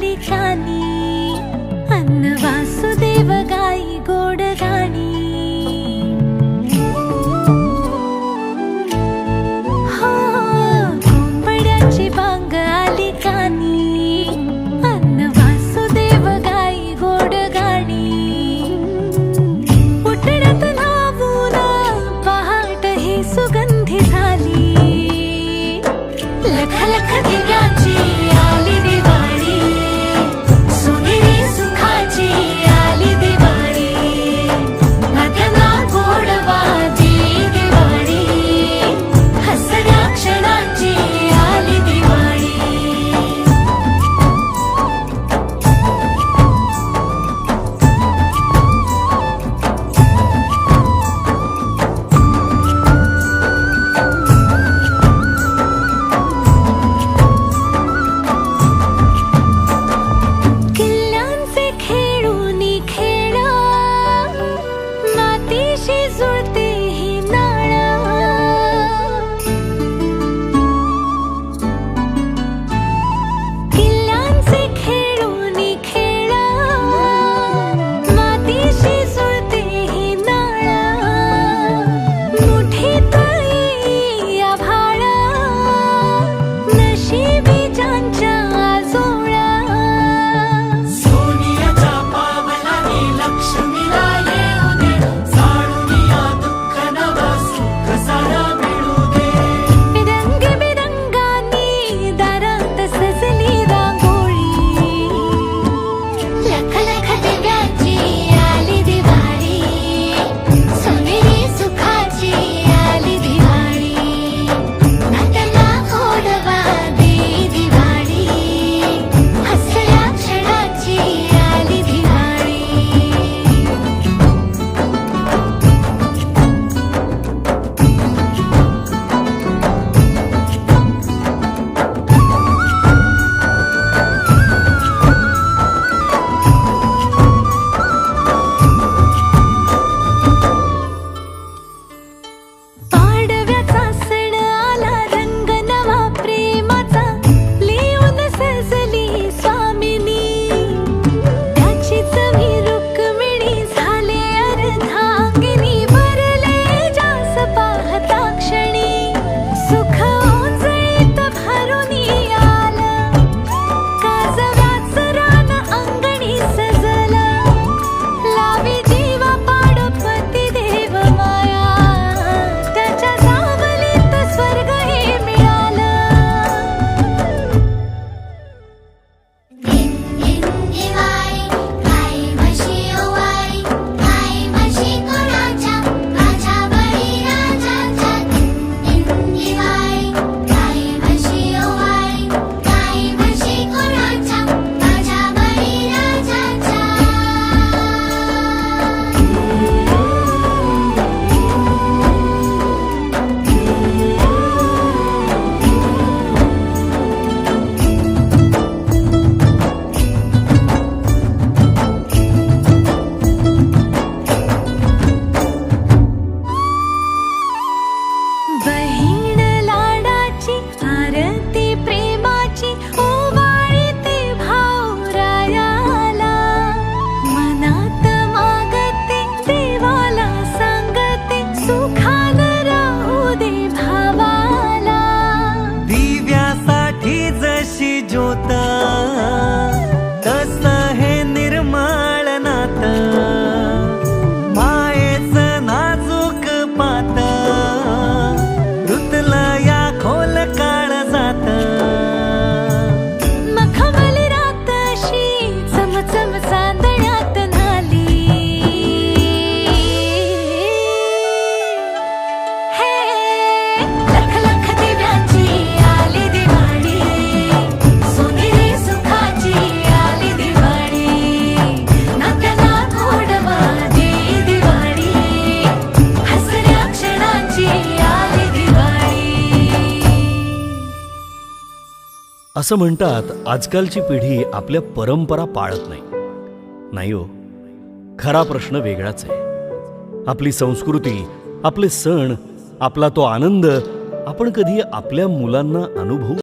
ಗಾಲಿ ಜಾನಿ ಅನ್ನ ವಾಸುದೇವ ಗಾಯಿ ಗೋಡಗ 这 असं म्हणतात आजकालची पिढी आपल्या परंपरा पाळत नाही. नाही हो खरा प्रश्न वेगळाच आहे. आपली संस्कृती आपले सण आपला तो आनंद आपण कधी आपल्या मुलांना अनुभवू